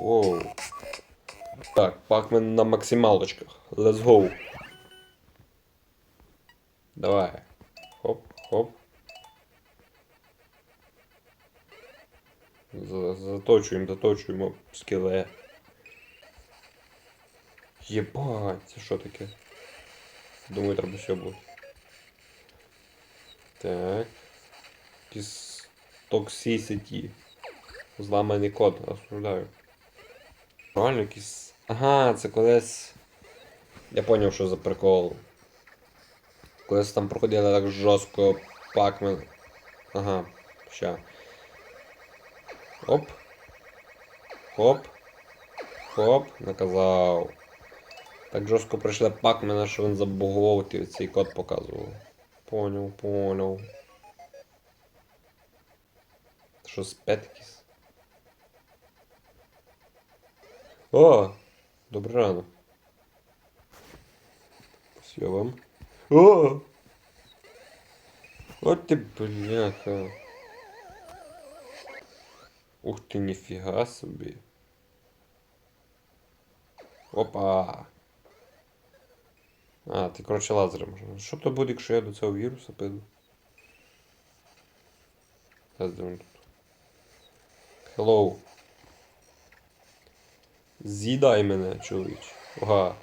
Воу. Так, пакмен на максималочках. Let's go. Давай. Хоп, хоп. За- Заточуємо, заточуємо скіле. Єбать, це що таке? Думаю, треба все буде. Так. Якийсь Toxicity. Зламаний код, осуждаю. Реально якийсь. Ага, це колись. Я поняв, що за прикол. Колись там проходили так жорстко пакмен. Ага, ща. Оп. Хоп. Хоп, наказав. Так жорстко прийшли пакмена, що він забугував ті- цей код показував. Поняв, поняв. Що спет якийсь? О! Добрий ранок. Все вам. О! От ти бляха. Ух ти, ніфіга собі. Опа. А, ти коротше лазером. Що то буде, якщо я до цього віруса піду? Hello. З'їдай мене, чоловіч. Ага.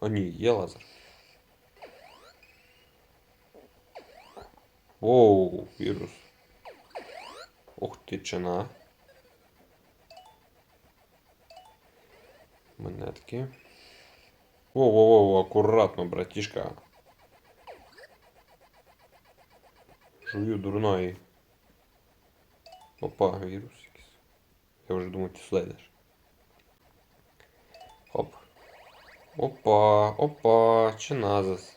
О, ні, є лазер. Воу, вірус. Ух ти, чина. Монетки. Воу-воу-воу, аккуратно, братишка. Жую дурної. Опа, вірус. Я вже думаю, ти слайдиш. Хоп. Опа, опа, чиназис.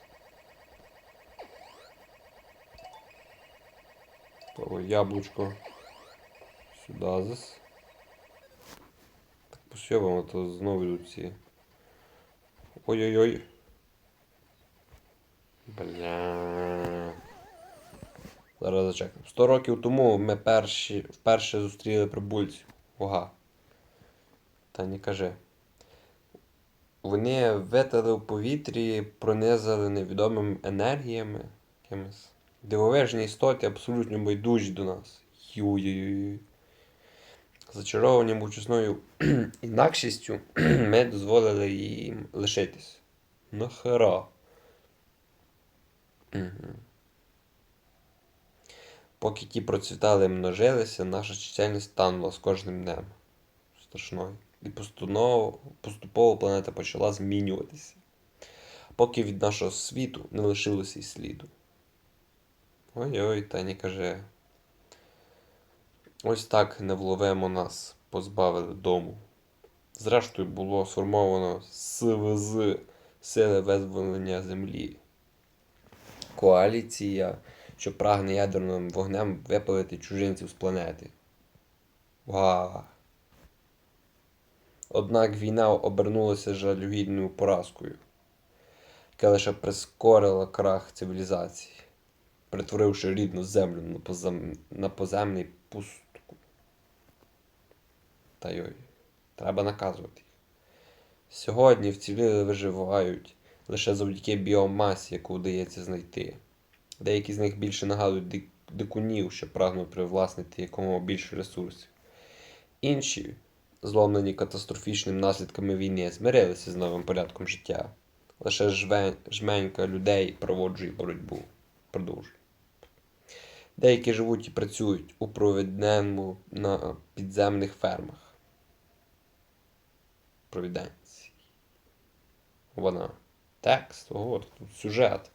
Того яблучко. Сюда зас. Так посьобимо, то знову йдуть ці. Ой-ой-ой. Бля. Зараз зачекаємо. 100 років тому ми перші, вперше зустріли прибульців. Ога. Та не кажи. Вони витали в повітрі, пронизали невідомими енергіями якимись. Дивовижні істоти абсолютно байдужі до нас. Юй-юй-юй. Зачаровані мовчасною інакшістю, ми дозволили їм лишитись. Нахера. Угу. Поки ті процвітали і множилися, наша чисельність танула з кожним днем. Страшною. І поступово, планета почала змінюватися. Поки від нашого світу не лишилося й сліду. Ой-ой, та не каже. Ось так невловимо нас позбавили дому. Зрештою було сформовано СВЗ Сили визволення Землі. Коаліція, що прагне ядерним вогнем випалити чужинців з планети. Вау! Однак війна обернулася жалюгідною поразкою, яка лише прискорила крах цивілізації, перетворивши рідну землю на, позем... на поземний пустку. Та йой, треба наказувати їх. Сьогодні вціліли виживають лише завдяки біомасі, яку вдається знайти. Деякі з них більше нагадують дик- дикунів, що прагнуть привласнити якомога більше ресурсів. Інші, зломлені катастрофічними наслідками війни, змирилися з новим порядком життя. Лише жменька людей проводжує боротьбу. Продовжує. Деякі живуть і працюють у провідному на підземних фермах. Провіденції. Вона. Текст, ого, тут сюжет.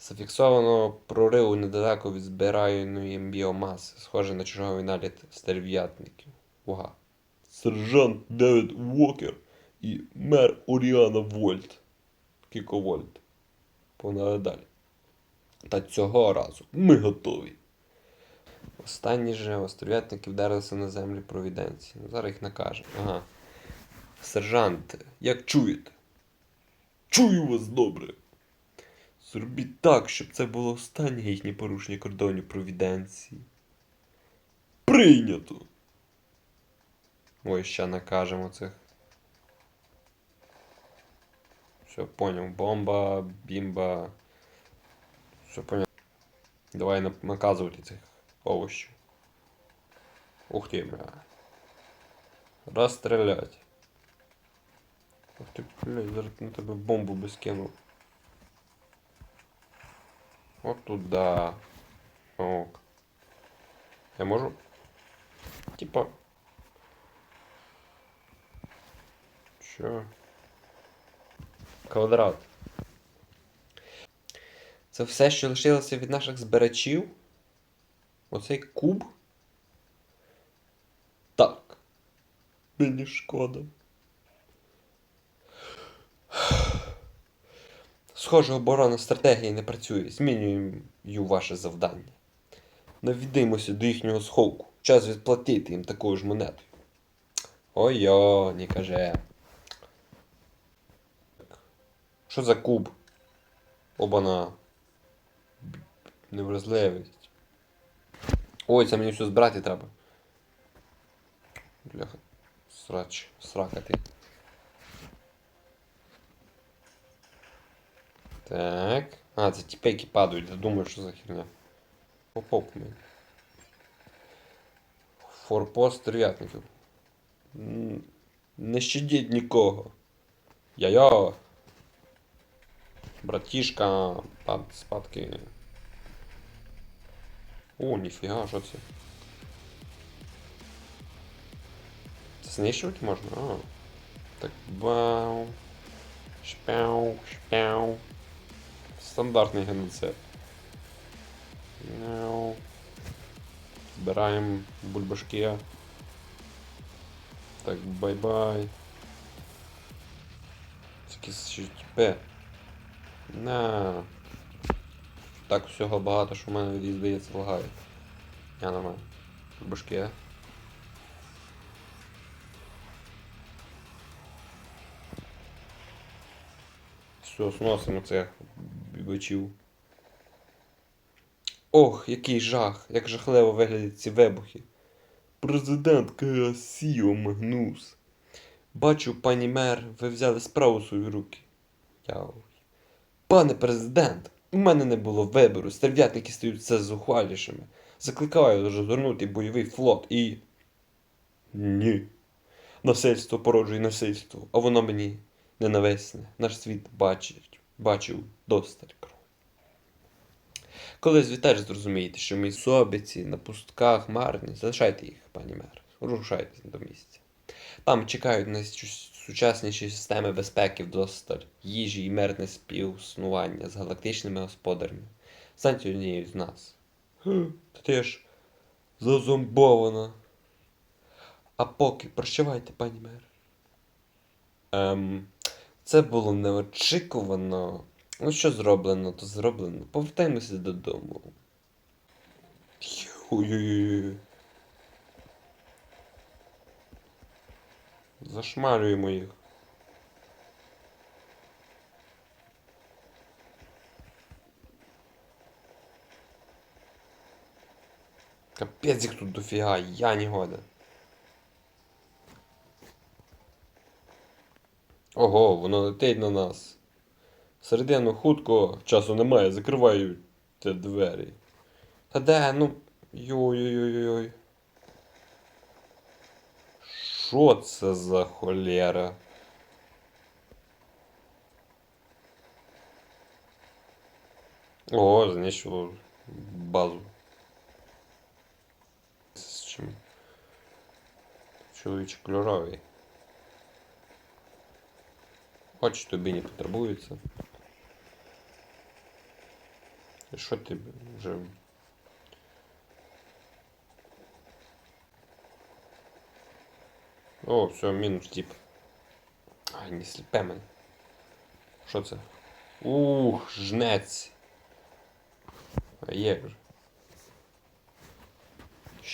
Зафіксовано прориву недалеко від збираної біомаси, схоже на черговий наліт стерв'ятників. Уга. Сержант Девід Уокер і мер Оріана Вольт. Кіко Вольт. Погнали далі. Та цього разу ми готові. Останні же острів'ятники вдарилися на землі провіденції. Ну, зараз їх накаже. Ага. Сержант, як чуєте? Чую вас добре. Зробіть так, щоб це було останнє їхнє порушення кордонів провіденції. Прийнято. Ой, ще накажемо цих. Все, понял. Бомба, бімба. Все понял. Давай наказувати цих овощів. Ух ти, бля. Розстрілять. Ух ти, блядь, зараз на тебе бомбу би скинув. От туда. Ок. Я можу? Типа. Що? Квадрат. Це все, що лишилося від наших збирачів? Оцей куб? Так. Мені шкода. Схоже, оборонна стратегія не працює. Змінюю ваше завдання. Навідимося до їхнього сховку. Час відплатити їм такою ж монетою. Ой-йо, не каже. Що за куб? Обана. Невразливість. Ой, це мені все збирати треба. Бляха. Срач. Срака Так. А, це тіпи, які падають. Я думаю, що за херня. Поп мені. Форпост стерв'ятників. Не щадіть нікого. Я-я. Братішка, пад, спадки. О, ніфіга, що це? Це знищувати можна? А. Так, бау. Шпяу, шпяу. Стандартний геноцид. Мяу. Збираємо бульбашки. Так, бай-бай. Це якісь ще. На. Так всього багато, що в мене віді, здається, лагає. Я нормально. Бульбашки. Все, сносимо цих бібачів. Ох, який жах! Як жахливо виглядять ці вибухи. Президент Касіо Магнус. Бачу, пані мер, ви взяли справу свої руки. Яу. Пане президент, у мене не було вибору. Стерв'ятники стають все зухвалішими. Закликаю розгорнути бойовий флот і. Ні. Насильство породжує насильство, а воно мені ненависне. Наш світ бачить, бачив досталь кров. Коли ви теж зрозумієте, що ми собіці на пустках марні, залишайте їх, пані мер. Рушайтесь до місця. Там чекають найсучасніші системи безпеки вдосталь, їжі і мирне співіснування з галактичними господарями. Станьте однією з нас. Та ти ж зазомбована. А поки прощавайте, пані мер. Ем, це було неочікувано. Ну, що зроблено, то зроблено. Повертаємося додому. Зашмарюємо їх. Капець їх тут дофіга, я не годен. Ого, воно летить на нас. Середину хутко, часу немає, закриваю ті двері. Та де, ну. Йой-йой-йой. Що це за холєра? Ого, знищило базу. З чим? Чоловічий кольоровий. Очі тобі не потребуються. І Що ти вже. О, все, мінус тип. Ай, не сліпе мене. Що це? Ух, жнець. А як же?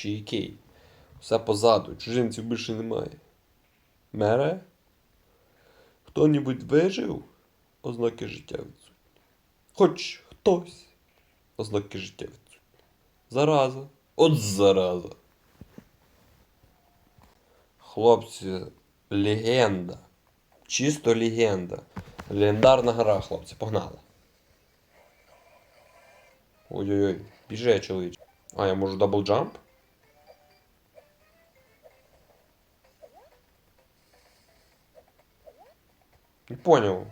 Який? Все позаду, чужинців більше немає. Мере? Хто-небудь вижив? Ознаки життя відсутні. Хоч хтось. Ознаки життя відсутні. Зараза. От зараза. Хлопці, легенда. Чисто легенда. Легендарна гра, хлопці, погнали. Ой-ой-ой, біже, чоловіче. А, я можу даблджамп? Не понял.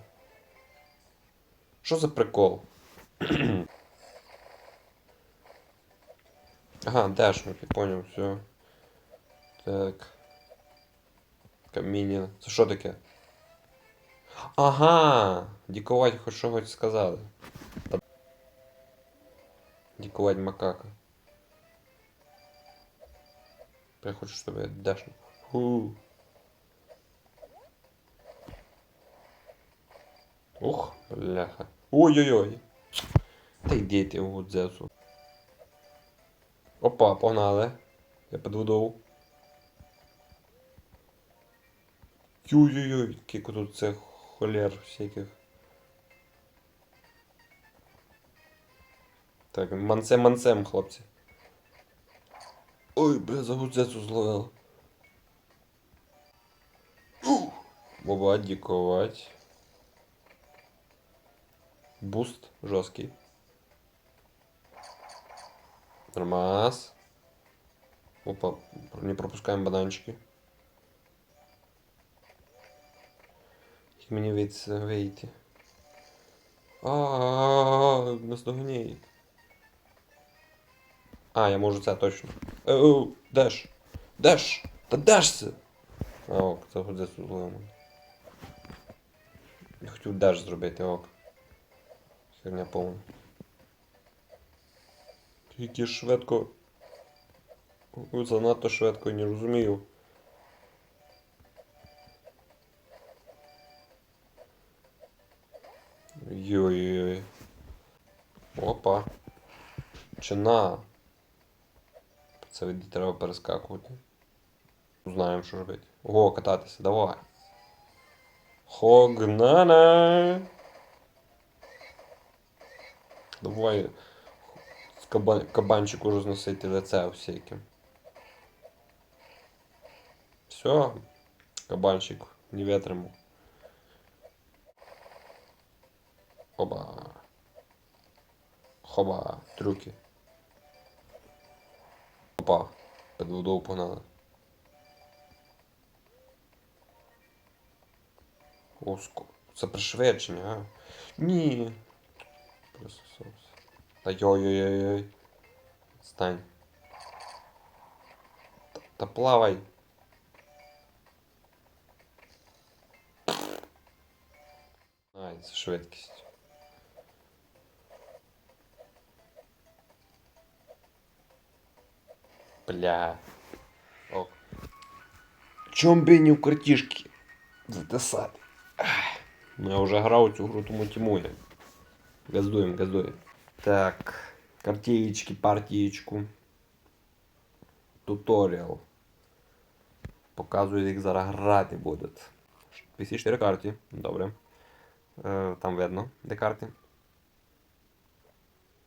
Що за прикол? ага, дешник, я понял, все. Так. Каміння. Це що таке? Ага! Дікувати хоч що хоч сказали. Дікувати макака. Я хочу, щоб я дешник. Фу. Ух, бляха. Ой-ой-ой. Та йди ти в Гудзесу. Опа, погнали. Я під водою. Ой-ой-ой, скільки тут цих холер всяких. Так, манцем манцем, хлопці. Ой, бля, за гудзецу зловив. Боба, діковать. Буст жорсткий. Нормас. Опа, не пропускаем бананчики. Як мені вийти. А, нас догоняють. А, я можу це точно. Оу, деш. Деш! Та деш це! А, ок, це буде зловимо. Я хотів деш зробити, ок. Херня повна. Тільки швидко. Ой, Занадто швидко, не розумію. Йой-йой. Опа. Чина. Це від треба перескакувати. Знаємо, що робити. Ого, кататися, давай. Хогнана. Давай каба... кабанчику розносити лице всяким. Все, кабанчик не витримав. Хоба. Хоба, трюки. Опа, під водою погнали. Оско. Це пришвидшення, а? Ні. Присосався. Та йой-йой-йой. Стань. Та, та плавай. Ай, це швидкість. Бля. О. Чом би не в картішки затисати? Ах. Ну, я вже грав у цю гру, тому тімує. Газдуємо, газдуємо. Так. Картеечки, партієчку. Туторіал. Показує, як зараз грати будуть. 54 карти. Добре. Е, там видно, де карти.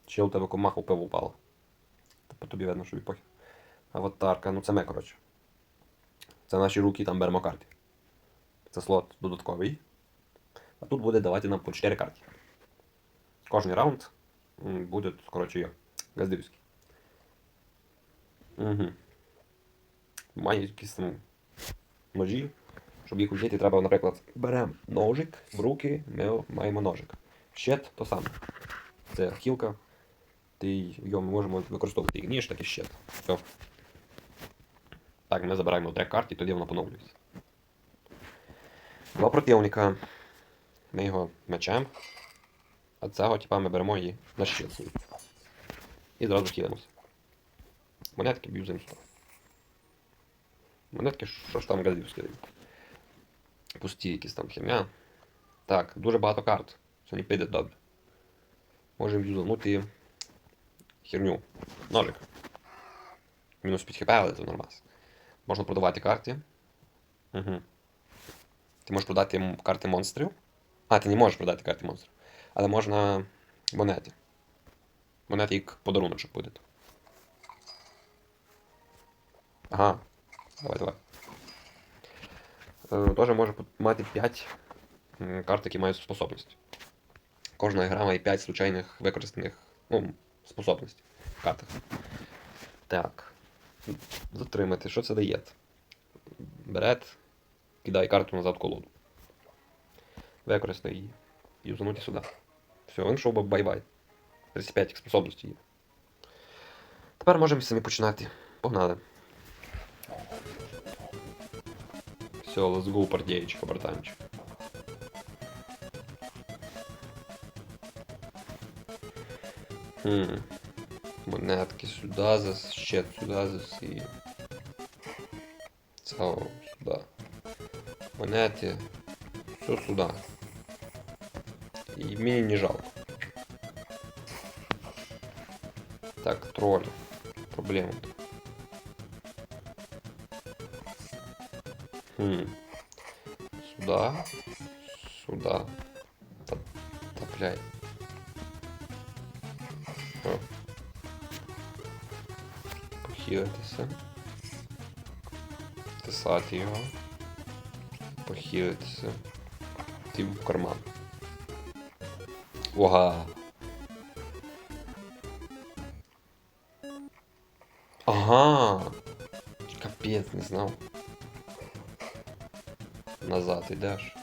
Ще у тебе комаха у пиво упала. По тобі видно, що відпохи. Аватарка, ну це ми, коротше. Це наші руки, там беремо карти. Це слот додатковий. А тут буде давати нам по 4 карти. Кожний раунд буде, коротше, газдивський. Угу. Має якісь там ножі. Щоб їх вчити, треба, наприклад, беремо ножик в руки, ми маємо ножик. Щит то саме. Це хілка. Ти його ми можемо використовувати як ніж, так і щит. Все. Так, ми забираємо три карти, тоді воно поновлюється. Два противника. Ми його мечем. А цього, типа, ми беремо її на щит. І зразу хілимося. Монетки б'юзимо сюди. Монетки, що ж там газівські дають? Пусті якісь там хім'я. Так, дуже багато карт. Сьогодні піде добре. Можемо юзанути херню. Ножик. Мінус 5 хп, але це нормас. Можна продавати карти. Угу. Ти можеш продати карти монстрів. А, ти не можеш продати карти монстрів. Але можна монети. Монети як подаруночок буде. Ага. Давай, давай. е, теж може мати 5 карт, які мають способності. Кожна гра має 5 случайних використаних ну, способностей в картах. Так. Затримати. Що це дає? Берет, кидає карту назад в колоду. Використай її. І Юзануть сюди. Все, він шов би бай-бай. 35 способностей є. Тепер можемо самі починати. Погнали. Все, let's go, партієчка, братанчик. Хм. Монетки сюди зас, ще сюди зас і. Це сюди. Монети. Все сюди. І мені не жалко. Так, тролль. Проблема. Хм. Сюда. Сюда. Та- Топляй. О. Похилитися. Тисати його. Похилитися. Ти в карман. Ога. Ага. Капець, не знав. Назад йдеш.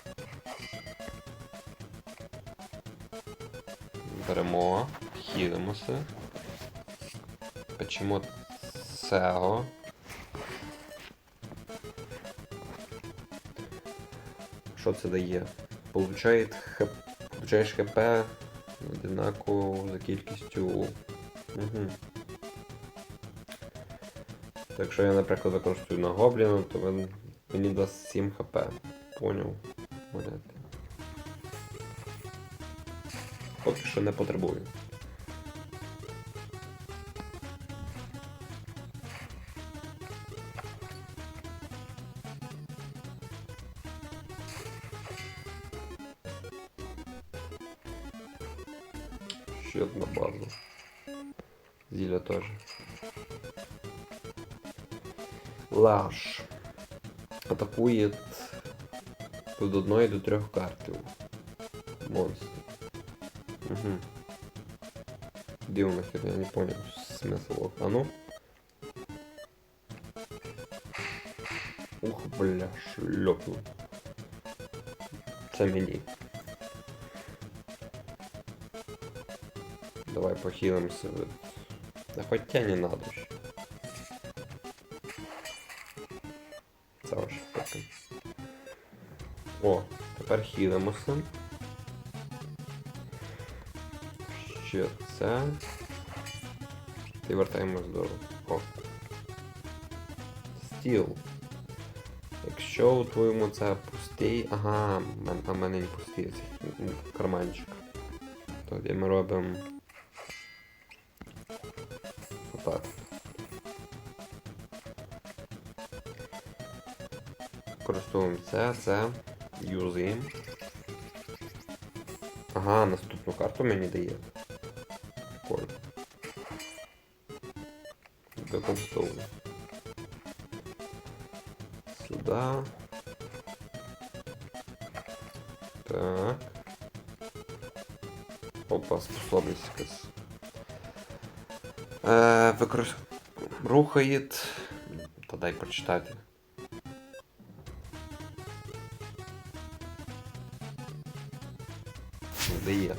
Беремо, хілимося. Печемо цього. Що це дає? Получає хп... Получаєш хп одинаково за кількістю. Угу. Якщо я, наприклад, використовую на гобліна, то він мені дасть 7 хп. Поняв. Поки що не потребую. Ще одна база. Зілля теж. Лаш. Атакує від одної до трьох картів. Монстр. Угу. Дивно хер, я не понял смысл. А ну. Ух, бля, шлепнул. Це мені. Давай похилимся. Да хотя не надо ще. Це поки. О, тепер хілимося. Ще це. І вертаємось до. О. Стіл. Якщо у твоєму це пустий. Ага, а в мене не пустий карманчик. Тоді ми робимо. Користуємо це, це, юзаємо. Ага, наступну карту мені дає. Прикольно. Використовую. Сюда. Так. Опа, способность якась. Е, використ... Рухає. Та дай прочитати. Дає.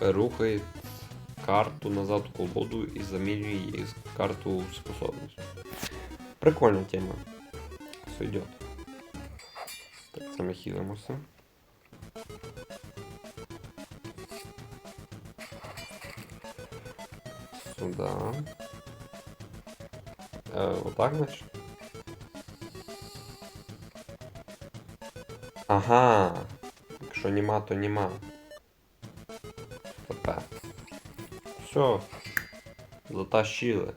Рухає карту назад в колоду і замінює її з карту в способність. Прикольна тема. Все йде. Так, це ми хілимося. Сюда. Е, отак, значить? Ага. Якщо нема, то нема. Тепер. Все. Затащили.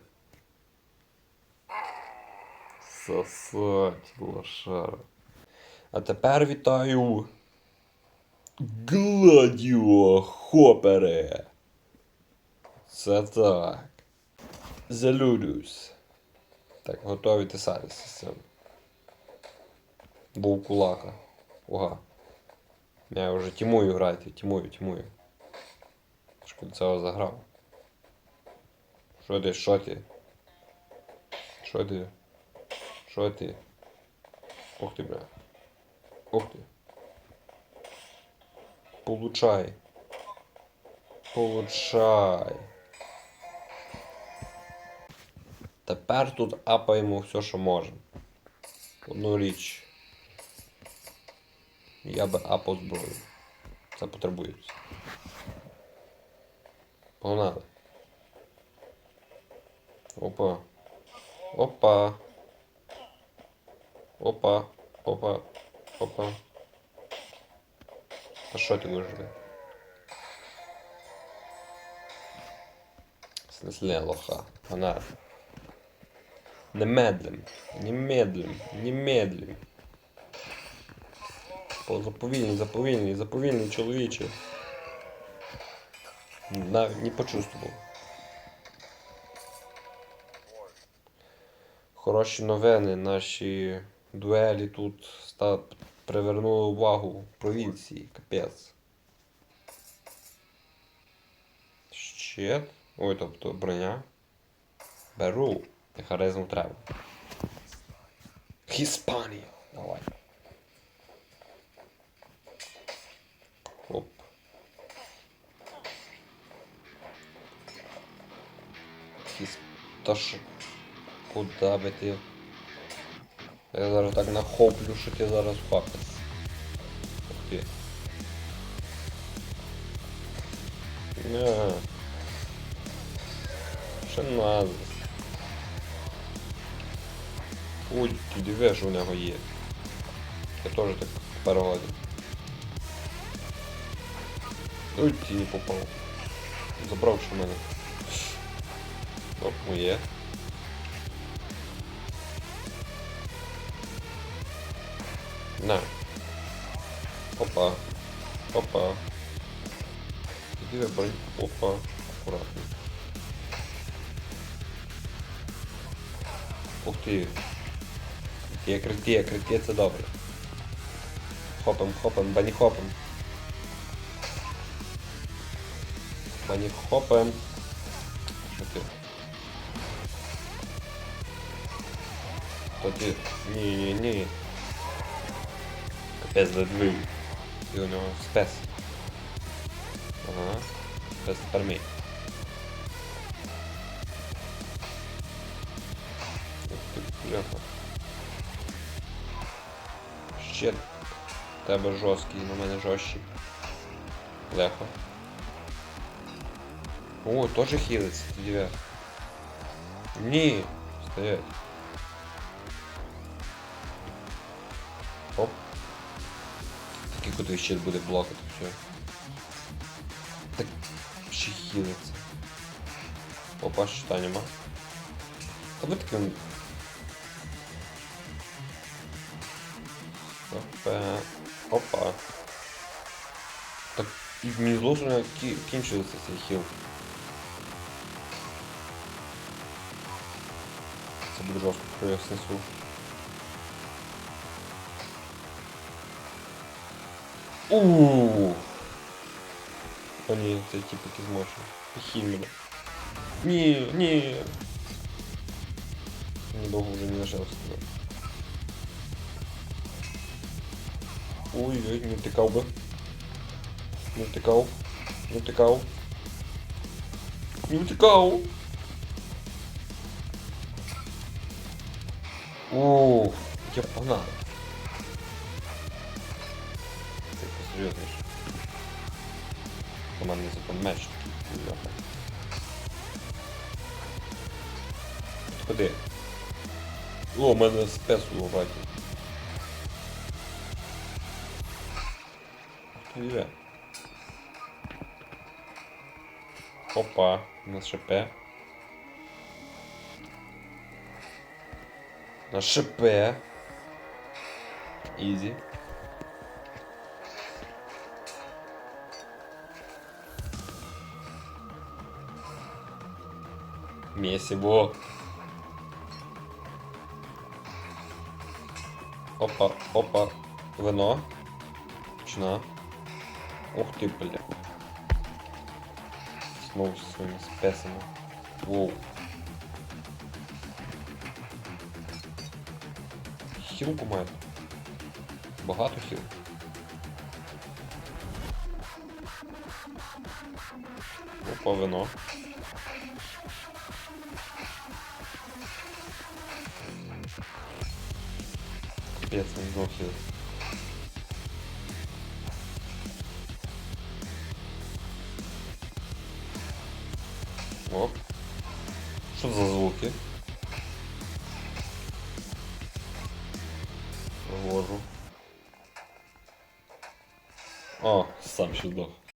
Сосать, лошара. А тепер вітаю. Гладіо Хопере. Це так. Залюдюсь. Так, готові тесалися з цим. Був кулака. Уга. Я вже тімую грати, тімую. Шкода цього заграв. Що ти, що ти? Що ти? Що ти? Ух ти, бля. Ух ти. Получай. Получай. Тепер тут апаємо все, що можемо. Одну річ. Я би апав зброю. Це потребується. Погнали. Опа. Опа. Опа. Опа. Опа. А що ти робити? Снесли лоха. Погнали. Немедлим. Немедлим. Немедлим. О, заповільний, заповільний, заповільний чоловіче. Навіть не почувствував. Хороші новини. Наші дуелі тут ста... привернули увагу провінції. Капець. Щит. Ой, тобто броня. Беру. Харизму треба. Іспанія. Давай. Що? Куда би ти? Я зараз так нахоплю, що ти зараз впадеш. Ух ти. Не. Що надо? Ой, ти диви, що в нього є. Я теж так перегодив. Ой, ти не попав. Забрав що мене. Оп, моє. На. Опа. Опа. Іди вибрай. Опа. Аккуратно. Ух ти. Критє, критє, критє, це добре. Хопем, хопем, бані хопем. Бані хопем. Що ти? То ти? Ні, ні, ні. Капець задвиг. І у нього спес. Ага. Спес тепер мій. Ух ти, бляха. Ще в тебе жорсткий, на мене жорсткий. Легко. О, теж хілиться, ти диви. Ні, стоять. Такий кутовий щит буде блокати все. Так ще хілиться. Опа, щита нема. Та ви таким Опа. Опа. Так і мені зложено кі... цей хіл. Це буде жорстко, що я снесу. Ууу. О ні, це тип якийсь мощний. Хіль мене. Ні, ні. Ні, богу вже не нажав сказати. Ой-ой, не втикав би. Не втикав. Не втикав. Не втикав. Ух, я погнав. Це посерйозніше. Командний закон меч. Ходи. О, у мене спец у лопаті. Привет. Опа, на ШП. На ШП. Ізі. Месиво. Опа, опа. Вино. Чна. Ух ти, бля. Знову зі своїми спесами. Воу. Хілку маю. Багато хіл. Опа, вино. Капець, не знов хіл.